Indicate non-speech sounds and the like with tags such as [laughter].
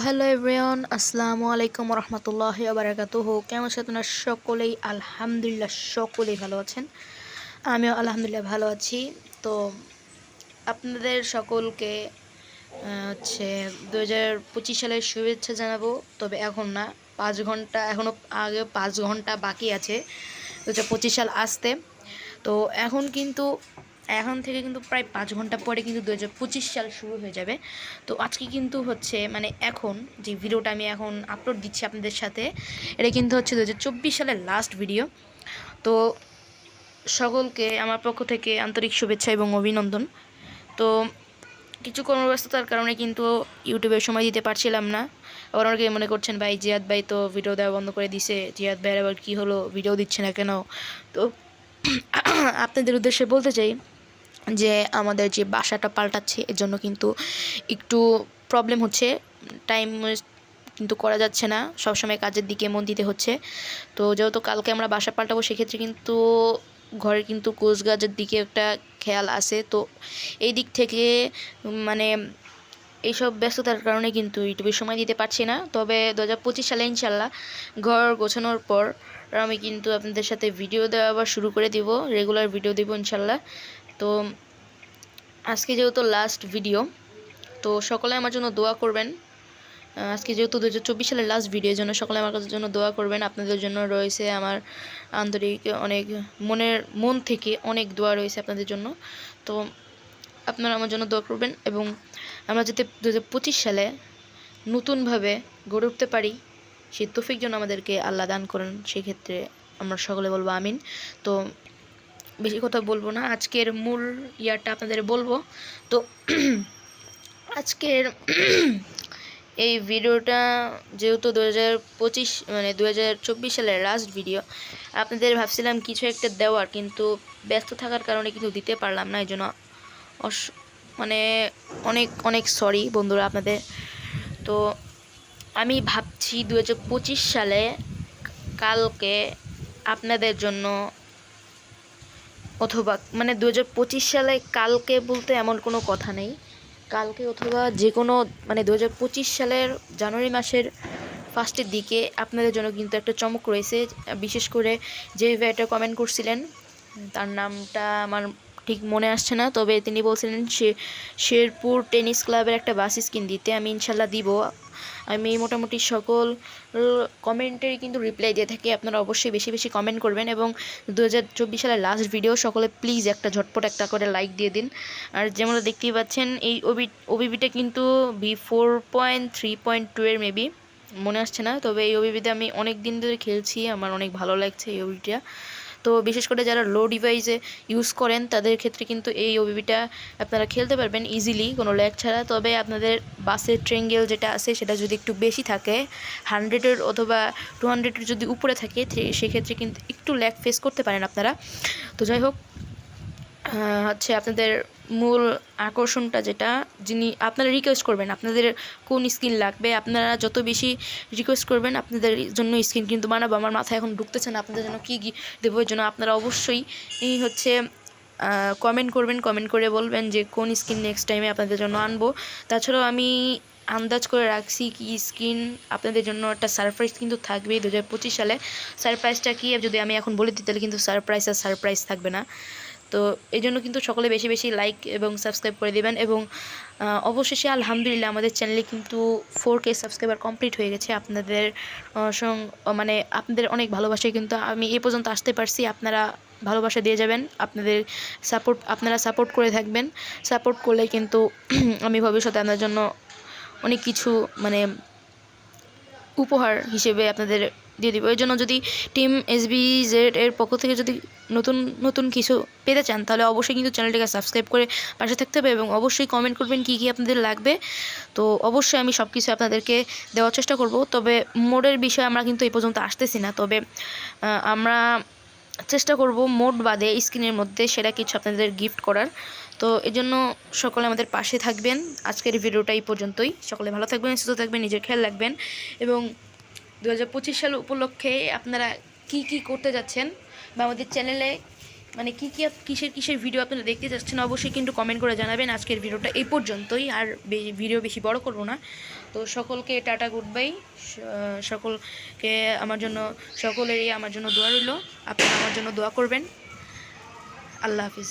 Hello everyone, আসসালামু আলাইকুম রহমতুল্লাহ বারাকাতুহ কেমন আছে আপনারা? সকলেই আলহামদুলিল্লাহ, সকলেই ভালো আছেন। আমিও আলহামদুলিল্লাহ ভালো আছি। তো আপনাদের সকলকে হচ্ছে দু হাজার পঁচিশ সালের শুভেচ্ছা জানাব। তবে এখন না, পাঁচ ঘণ্টা এখনও আগে পাঁচ ঘণ্টা বাকি আছে। দু হাজার পঁচিশ সাল আসতে। তো এখন কিন্তু এখন থেকে কিন্তু প্রায় পাঁচ ঘণ্টা পরে কিন্তু দু হাজার পঁচিশ সাল শুরু হয়ে যাবে। তো আজকে কিন্তু হচ্ছে মানে এখন যে ভিডিওটা আমি এখন আপলোড দিচ্ছি আপনাদের সাথে, এটা কিন্তু হচ্ছে দু হাজার চব্বিশ সালের লাস্ট ভিডিও তো সকলকে আমার পক্ষ থেকে আন্তরিক শুভেচ্ছা এবং অভিনন্দন। তো কিছু কর্মব্যস্ততার কারণে কিন্তু ইউটিউবে সময় দিতে পারছিলাম না। আবার অনেকে মনে করছেন, ভাই, জিয়াদ ভাই তো ভিডিও দেওয়া বন্ধ করে দিছে। জিয়াদ ভাইয়ের আবার কী হলো? ভিডিও দিচ্ছে না কেন? তো [clears throat] আপনাদের উদ্দেশ্যে বলতে চাই যে আমাদের যে বাসাটা পাল্টাচ্ছে, এর জন্য কিন্তু একটু প্রবলেম হচ্ছে। টাইম কিন্তু করা যাচ্ছে না। সবসময় কাজের দিকে মন দিতে হচ্ছে। তো যেহেতু কালকে আমরা বাসা পাল্টাবো, সেক্ষেত্রে কিন্তু ঘরের কিন্তু কোচগাজের দিকে একটা খেয়াল আছে। তো এই দিক থেকে মানে এইসব ব্যস্ততার কারণে কিন্তু ইউটিউবে সময় দিতে পারছি না। তবে দু হাজার পঁচিশ সালে ইনশাল্লাহ ঘর গোছানোর পর আমি কিন্তু আপনাদের সাথে ভিডিও দেওয়া আবার শুরু করে দিব। রেগুলার ভিডিও দিব ইনশাল্লাহ। তো আজকে যেহেতু লাস্ট ভিডিও তো সকলে আমার জন্য দোয়া করবেন। আজকে যেহেতু দু হাজার চব্বিশ সালের লাস্ট ভিডিওর জন্য সকলে আমার কাছে জন্য দোয়া করবেন। আপনাদের জন্য রয়েছে আমার আন্তরিক অনেক মনের, মন থেকে অনেক দোয়া রয়েছে আপনাদের জন্য। তো আপনারা আমার জন্য দোয়া করবেন এবং আমরা যাতে দু হাজার পঁচিশ সালে নতুনভাবে গড়ে উঠতে পারি, সেই তৌফিক যেন আমাদেরকে আল্লাহ দান করেন, সেক্ষেত্রে আমরা সকলে বলব আমিন। তো বেশি কথা বলব না। আজকের মূল ইয়ারটা আপনাদের বলব। তো [clears throat] আজকের [clears throat] এই ভিডিওটা যেহেতু দু পঁচিশ মানে দু হাজার চব্বিশ সালের লাস্ট ভিডিও আপনাদের ভাবছিলাম কিছু একটা দেওয়ার, কিন্তু ব্যস্ত থাকার কারণে কিন্তু দিতে পারলাম না এই জন্য মানে অনেক অনেক সরি বন্ধুরা আপনাদের। তো আমি ভাবছি দু হাজার পঁচিশ সালে কালকে আপনাদের জন্য অথবা মানে দু হাজার পঁচিশ সালে কালকে বলতে এমন কোনো কথা নেই। কালকে অথবা যে কোনো মানে দু হাজার পঁচিশ সালের জানুয়ারি মাসের ফার্স্টের দিকে আপনাদের জন্য কিন্তু একটা চমক রয়েছে। বিশেষ করে যে ভাইয়াটা কমেন্ট করছিলেন, তার নামটা আমার ঠিক মনে আসছে না। তবে তিনি বলছিলেন সে, শেরপুর টেনিস ক্লাবের একটা বাস স্কিন দিতে আমি ইনশাল্লাহ দিব। আমি মোটামুটি সকল কমেন্টেরই কিন্তু রিপ্লাই দিয়ে থাকি। আপনারা অবশ্যই বেশি বেশি কমেন্ট করবেন এবং দু হাজার চব্বিশ সালের লাস্ট ভিডিও সকলে প্লিজ একটা ঝটপট একটা করে লাইক দিয়ে দিন। আর যেমন দেখতেই পাচ্ছেন, এই ওবি ওবিবিটা কিন্তু V four point three point two এর মেবি মনে আসছে না। তবে এই ওবিবিতে আমি অনেক দিন ধরে খেলছি, আমার অনেক ভালো লাগছে এই ওবিটা তো বিশেষ করে যারা লো ডিভাইসে ইউজ করেন, তাদের ক্ষেত্রে কিন্তু এই ওবিবিটা আপনারা খেলতে পারবেন ইজিলি কোনো ল্যাগ ছাড়া। তবে আপনাদের বাসের ট্রেঙ্গেল যেটা আছে, সেটা যদি একটু বেশি থাকে হান্ড্রেডের অথবা টু হান্ড্রেডের যদি উপরে থাকে সেক্ষেত্রে কিন্তু একটু ল্যাগ ফেস করতে পারেন আপনারা। তো যাই হোক হচ্ছে আপনাদের মূল আকর্ষণটা যেটা, যিনি আপনারা রিকোয়েস্ট করবেন, আপনাদের কোন স্কিন লাগবে, আপনারা যত বেশি রিকোয়েস্ট করবেন, আপনাদের জন্য স্কিন কিন্তু বানাবো। আমার মাথায় এখন ঢুকতেছে না, আপনাদের জন্য কী দেবো এর জন্য আপনারা অবশ্যই এই হচ্ছে কমেন্ট করবেন কমেন্ট করে বলবেন যে কোন স্কিন নেক্সট টাইমে আপনাদের জন্য আনব। তাছাড়াও আমি আন্দাজ করে রাখছি কি স্কিন আপনাদের জন্য একটা সারপ্রাইজ কিন্তু থাকবেই দু সালে। সারপ্রাইজটা কী, যদি আমি এখন বলে দিই, তাহলে কিন্তু সারপ্রাইজ আর সারপ্রাইজ থাকবে না। তো এই জন্য কিন্তু সকলে বেশি বেশি লাইক এবং সাবস্ক্রাইব করে দেবেন এবং অবশেষে আলহামদুলিল্লাহ আমাদের চ্যানেলে কিন্তু ফোর কে সাবস্ক্রাইবার কমপ্লিট হয়ে গেছে। আপনাদের সং- মানে আপনাদের অনেক ভালোবাসায় কিন্তু আমি এ পর্যন্ত আসতে পারছি। আপনারা ভালোবাসা দিয়ে যাবেন, আপনাদের সাপোর্ট আপনারা সাপোর্ট করে থাকবেন। সাপোর্ট করলে কিন্তু [clears throat] আমি ভবিষ্যতে আপনার জন্য অনেক কিছু মানে উপহার হিসেবে আপনাদের দিয়ে দিব। এর জন্য যদি টিম এসবি জেড এর পক্ষ থেকে যদি নতুন নতুন কিছু পেতে চান, তাহলে অবশ্যই কিন্তু চ্যানেলটিকে সাবস্ক্রাইব করে পাশে থাকতে হবে এবং অবশ্যই কমেন্ট করবেন কী কী আপনাদের লাগবে। তো অবশ্যই আমি সব কিছু আপনাদেরকে দেওয়ার চেষ্টা করব। তবে মোডের বিষয়ে আমরা কিন্তু এই পর্যন্ত আসতেছি না। তবে আমরা চেষ্টা করব মোড বাদে স্ক্রিনের মধ্যে সেরা কিছু আপনাদের গিফট করার। তো এই জন্য সকলে আমাদের পাশে থাকবেন। আজকের ভিডিওটা এই পর্যন্তই। সকলে ভালো থাকবেন, সুস্থ থাকবেন, নিজের খেয়াল রাখবেন এবং দু হাজার পঁচিশ সাল উপলক্ষে আপনারা কি কি করতে যাচ্ছেন বা আমাদের চ্যানেলে মানে কী কী কিসের কিসের ভিডিও আপনারা দেখতে চাচ্ছেন অবশ্যই কিন্তু কমেন্ট করে জানাবেন। আজকের ভিডিওটা এই পর্যন্তই, আর ভিডিও বেশি বড় করব না। তো সকলকে টাটা গুড বাই সকলকে আমার জন্য, সকলেরই আমার জন্য দোয়া রইল। আপনারা আমার জন্য দোয়া করবেন। আল্লাহ হাফিজ।